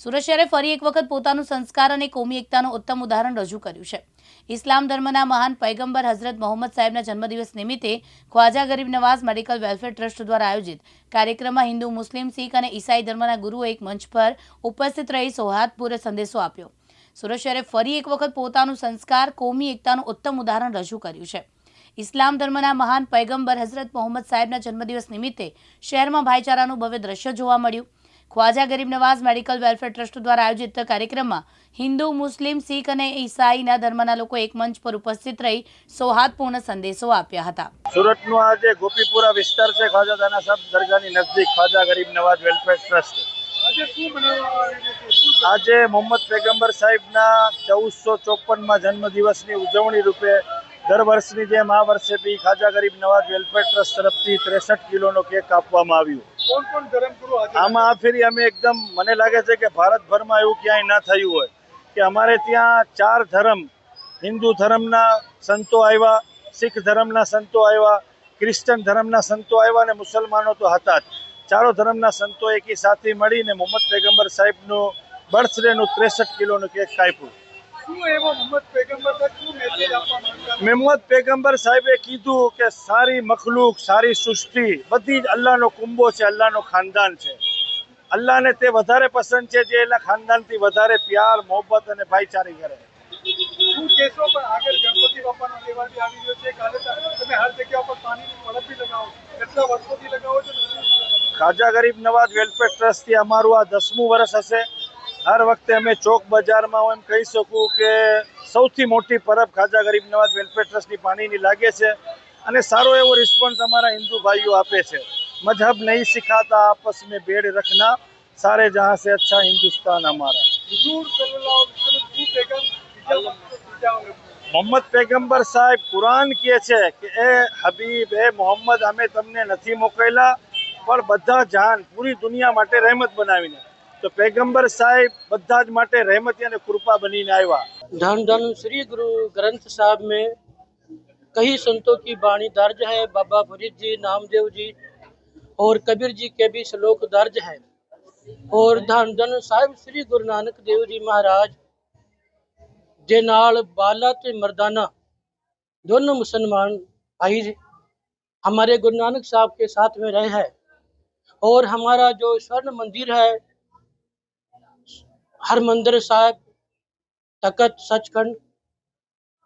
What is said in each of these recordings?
સુરત ફરી એક વખત પોતાનું સંસ્કાર અને કોમી એકતાનું ઉત્તમ ઉદાહરણ રજૂ કર્યું છે. ઇસ્લામ ધર્મના મહાન પૈગંબર હઝરત મોહમ્મદ સાહેબના જન્મદિવસ નિમિત્તે ખ્વાજા ગરીબ નવાઝ મેડિકલ વેલફેર ટ્રસ્ટ દ્વારા આયોજિત કાર્યક્રમમાં હિન્દુ, મુસ્લિમ, શીખ અને ઈસાઈ ધર્મના ગુરુઓ એક મંચ પર ઉપસ્થિત રહી સૌહાર્દપૂર્ણ સંદેશો આપ્યો. સુરત ફરી એક વખત પોતાનું સંસ્કાર, કોમી એકતાનું ઉત્તમ ઉદાહરણ રજૂ કર્યું છે. ઇસ્લામ ધર્મના મહાન પૈગંબર હઝરત મોહમ્મદ સાહેબના જન્મદિવસ નિમિત્તે શહેરમાં ભાઈચારાનું ભવ્ય દ્રશ્ય જોવા મળ્યું. ખ્વાજા ગરીબ નવાઝ મેડિકલ વેલફેર ટ્રસ્ટ દ્વારા આયોજિત કાર્યક્રમમાં હિન્દુ, મુસ્લિમ, શીખ અને ઈસાઈના ધર્મના લોકો એક મંચ પર ઉપસ્થિત રહી સૌહાર્દપૂર્ણ સંદેશો આપ્યા હતા. સુરતનું આ જે ગોપીપુરા વિસ્તાર છે, ખ્વાજા દાના સાહેબ દરગાહની નજદીક ખ્વાજા ગરીબ નવાજ વેલફેર ટ્રસ્ટ. આજે મોહમ્મદ પેગમ્બર સાહેબના ચૌદસો ચોપનમાં જન્મદિવસની ઉજવણી રૂપે દર વર્ષની જેમ આ વર્ષે બી ખાજા ગરીબ નવાજ વેલફેર ટ્રસ્ટ તરફથી ત્રેસઠ કિલોનો કેક આપવામાં આવ્યું. આમાં આ ફેરી અમે એકદમ મને લાગે છે કે ભારતભરમાં એવું ક્યાંય ના થયું હોય. કે અમારે ત્યાં ચાર ધર્મ, હિન્દુ ધર્મના સંતો આવ્યા, શીખ ધર્મના સંતો આવ્યા ક્રિશ્ચન ધર્મના સંતો આવ્યા અને મુસલમાનો તો હતા જ. ચારો ધર્મના સંતો એકી સાથે મળીને મોહમ્મદ પેગમ્બર સાહેબનું બર્થડેનું ત્રેસઠ કિલોનું કેક કાપ્યું. મોહમ્મદ પેગમ્બર સાહેબ કીધું કે સારી મખલૂક સારી સૃષ્ટિ બધી જ અલ્લાહનો કુંભો છે અલ્લાહનો ખાનદાન છે. અલ્લાહને તે વધારે પસંદ છે જે એના ખાનદાનથી વધારે પ્યાર મોહબ્બત અને ભાઈચારી કરે. શું કહેશો પણ આગળ ગણપતિ બાપાનો તહેવાર આવી રહ્યો છે કાલે ત- તમે હર જગ્યા પર પાણીની પડપ લગાવો કેટલા વર્ષોથી લગાવો છો ને શું ખાજા ગરીબ નવાજ વેલફેર ટ્રસ્ટથી અમારું આ દસમું વર્ષ હશે. હર વખતે અમે ચોક બજારમાં હું એમ કહી શકું કે સૌથી મોટી પરબ ખાજા ગરીબ નવાજ વેલફેર ટ્રસ્ટની પાણીની લાગે છે અને સારો એવો રિસ્પોન્સ અમારા હિન્દુ ભાઈઓ આપે છે મજહબ નહીં સિખાતા આપસ મેં ભેડ રખના સારે જહાં સે અચ્છા હિન્દુસ્તાન અમારા મોહમ્મદ પેગમ્બર સાહેબ કુરાન કહે છે કે એ હબીબ એ મોહમ્મદ અમે તમને નથી મોકલેલા પણ બધા જાન પૂરી દુનિયા માટે રહેમત બનાવીને તો પેગમ્બર સાહેબ બધા જ માટે રહેમતી અને કૃપા બનીને આવ્યા धन धन श्री गुरु ग्रंथ साहब में कई संतों की वाणी दर्ज है बाबा फरीद जी नामदेव जी और कबीर जी के भी श्लोक दर्ज है और धन धन साहिब श्री गुरु नानक देव जी महाराज ਦੇ ਨਾਲ ਬਾਲਾ ਤੇ ਮਰਦਾਨਾ दोनों मुसलमान भाई हमारे गुरु नानक साहब के साथ में रहे हैं और हमारा जो स्वर्ण मंदिर है हरमंदिर साहब तकत सचखंड,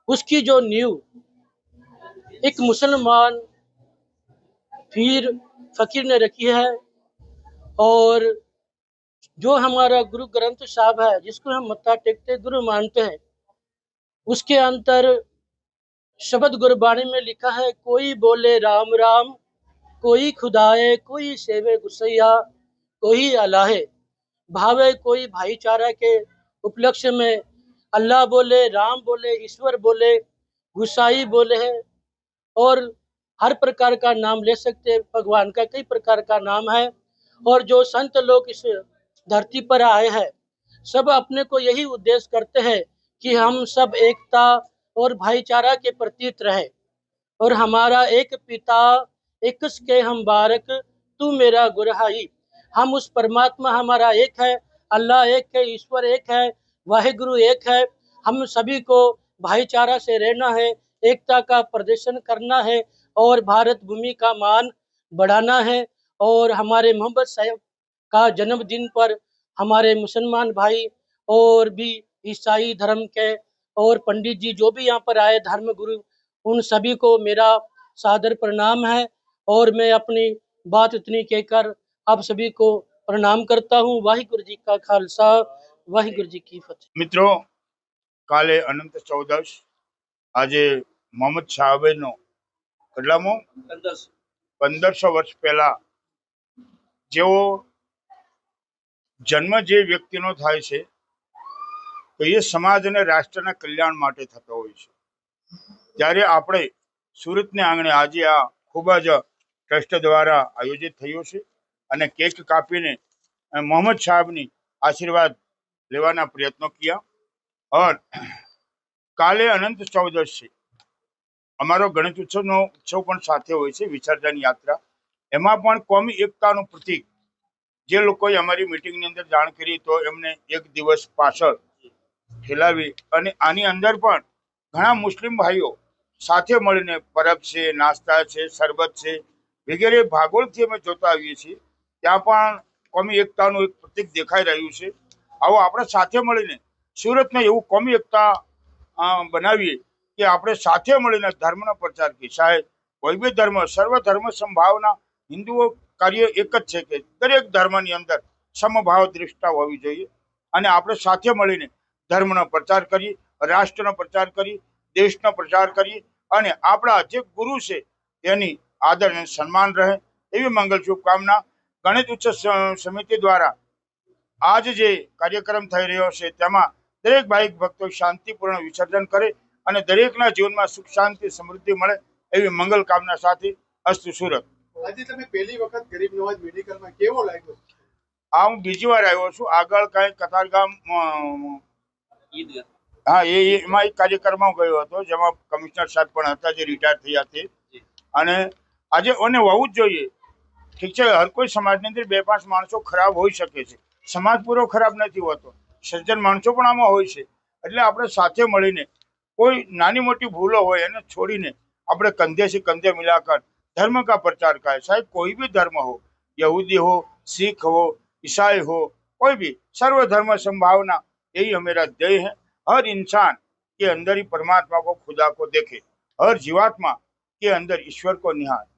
उसकी जो नींव, एक मुसलमान पीर फकीर ने रखी है और जो हमारा गुरु ग्रंथ साहब है, जिसको हम मत्था टेकते, गुरु मानते हैं, उसके अंतर शब्द गुरबाणी में लिखा है, कोई बोले राम राम, कोई खुदाए, कोई सेवे गुसैया, कोई अलाहे। भावे कोई भाईचारा के उपलक्ष्य में अल्लाह बोले, राम बोले, ईश्वर बोले, गुसाई बोले है और हर प्रकार का नाम ले सकते हैं। भगवान का कई प्रकार का नाम है और जो संत लोग इस धरती पर आए हैं, सब अपने को यही उद्देश्य करते हैं कि हम सब एकता और भाईचारा के प्रतीत रहे और हमारा एक पिता, एक के हम बारक तू मेरा गुरहाई। हम उस परमात्मा हमारा एक है, अल्लाह एक है, ईश्वर एक है, वाहिगुरु एक है। हम सभी को भाईचारा से रहना है, एकता का प्रदर्शन करना है और भारत भूमि का मान बढ़ाना है और हमारे मोहम्मद साहब का जन्मदिन पर हमारे मुसलमान भाई और भी ईसाई धर्म के और पंडित जी जो भी यहाँ पर आए, धर्म गुरु, उन सभी को मेरा सादर प्रणाम है और मैं अपनी बात इतनी कहकर आप सभी को प्रणाम करता हूँ वाहिगुरु जी का खालसा वाहिगुरु जी की फतेह મિત્રો કાલે અનંત ચૌદશ આજે મોહમ્મદ સાહેબનો કેટલામો પંદરસો વર્ષ પહેલા જેવો જન્મ જે વ્યક્તિનો થાય છે તો એ સમાજ અને રાષ્ટ્રના કલ્યાણ માટે થતો હોય છે ત્યારે આપણે સુરતને આંગણે આજે આ ખૂબ જ ટ્રસ્ટ દ્વારા આયોજિત થયું છે અને કેક કાપીને મોહમ્મદ સાહેબની આશીર્વાદ લેવાના પ્રયત્નો કિયા और કાલે અનંત ચૌદશી, અમારો ગણેશ ઉત્સવનો ઉત્સવ પણ સાથે હોય છે, વિસર્જન યાત્રા. એમાં પણ કોમી એકતાનું પ્રતીક. જે લોકોએ અમારી મિટિંગની અંદર જાણ કરી, તો એમને એક દિવસ પાછળ ખેલાવી અને આની અંદર પણ ઘણા મુસ્લિમ ભાઈઓ સાથે મળીને પરબ છે, નાસ્તા છે, શરબત છે, વગેરે ભાગોળથી અમે જોતા આવીએ છીએ. ત્યાં પણ કોમી એકતાનું એક પ્રતીક દેખાઈ રહ્યું છે. આવો આપણે સાથે મળીને સુરતને એવું કોમી એકતા બનાવીએ કે આપણે સાથે મળીને ધર્મનો પ્રચાર કરીએ. સાહેબ, કોઈ બી ધર્મ સર્વ ધર્મ સંભાવના હિન્દુઓ કાર્ય એક જ છે કે દરેક ધર્મની અંદર સમભાવ દૃષ્ટા હોવી જોઈએ અને આપણે સાથે મળીને ધર્મનો પ્રચાર કરીએ, રાષ્ટ્રનો પ્રચાર કરીએ, દેશનો પ્રચાર કરીએ અને આપણા જે ગુરુ છે તેની આદર અને સન્માન રહે એવી મંગલ શુભકામના ઉત્સવ સ- સમિતિ દ્વારા આજ જે કાર્યક્રમ થઈ રહ્યો છે તેમાં દરેક ભાઈક ભક્તો શાંતિપૂર્ણ વિસર્જન કરે અને દરેકના જીવનમાં સુખ શાંતિ સમૃદ્ધિ મળે એવી મંગલ કામના સાથે અસ્તુ સુરત. આજે તમે પહેલી વખત ગરીબ નવાજ મેડિકલમાં કેવો લાગ્યો? આ હું બીજી વાર આવ્યો છું. આગળ કાંઈ કતારગામ હા એ એ- એમાં એક કાર્યક્રમમાં ગયો હતો જેમાં કમિશનર સાહેબ પણ હતા જે રિટાયર થયા તે અને આજે અને હોવું જ જોઈએ. ઠીક છે હર કોઈ સમાજની અંદર બે પાંચ માણસો ખરાબ હોઈ શકે છે સમાજ પૂરો ખરાબ નથી હોતો સજ્જન માણસો પણ આમાં હોય છે એટલે આપણે સાથે મળીને કોઈ નાની મોટી ભૂલો હોય એને છોડીને આપણે કંધે से कंधे मिलाकर धर्म का प्रचार करें चाहे कोई भी धर्म हो यहूदी हो सिख हो ईसाई हो कोई भी सर्व धर्म संभावना यही हमारा ध्येय है हर इंसान के अंदर ही परमात्मा को खुदा को देखे हर जीवात्मा के अंदर ईश्वर को निहार